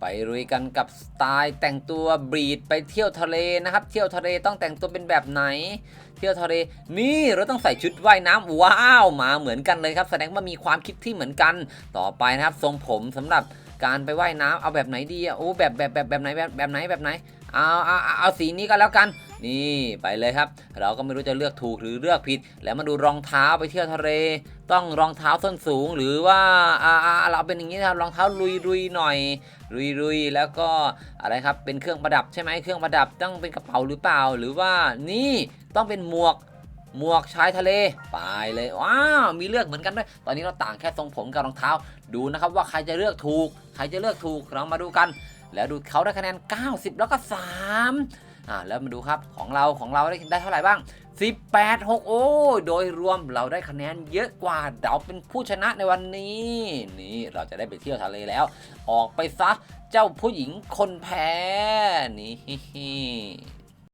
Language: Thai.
ไปลุยกันกับสไตล์แต่งตัวบรีดไปเที่ยวทะเลนะครับ เที่ยวทะเลต้องแต่งตัวเป็นแบบไหน เที่ยวทะเลนี่เราต้องใส่ชุดว่ายน้ำว้าวมาเหมือนกันเลยครับ แสดงว่ามีความคิดที่เหมือนกัน ต่อไปนะครับทรงผมสำหรับการไปว่ายน้ำเอาแบบไหนดีอะโอ้แบบแบบแบบแบบไหนแบบแบบไหนแบบไหนเอาเอาเอาสีนี้ก็แล้วกัน นี่ไปเลยครับ เราก็ไม่รู้จะเลือกถูกหรือเลือกผิด แล้วมาดูรองเท้าไปเที่ยวทะเล ต้องรองเท้าส้นสูงหรือว่าอ่าเราเป็นอย่างนี้นะครับรองเท้าลุยลุยๆหน่อยลุยลุยแล้วก็อะไรครับเป็นเครื่องประดับใช่ไหมเครื่องประดับต้องเป็นกระเป๋าหรือเปล่า หรือว่านี่ต้องเป็นหมวกหมวกชายทะเลไปเลยว้าวมีเลือกเหมือนกันด้วยตอนนี้เราต่างแค่ทรงผมกับรองเท้า ดูนะครับว่าใครจะเลือกถูก ใครจะเลือกถูกเรามาดูกัน แล้วดูเขาได้คะแนน 90 แล้วก็ 3 อ่าแล้วมาดูครับของเราของเราได้ได้เท่าไหร่บ้าง 18 6 โอ้โดยรวมเราได้คะแนนเยอะกว่าเราเป็นผู้ชนะในวันนี้ นี่เราจะได้ไปเที่ยวทะเลแล้ว ออกไปซะเจ้าผู้หญิงคนแพ้นี่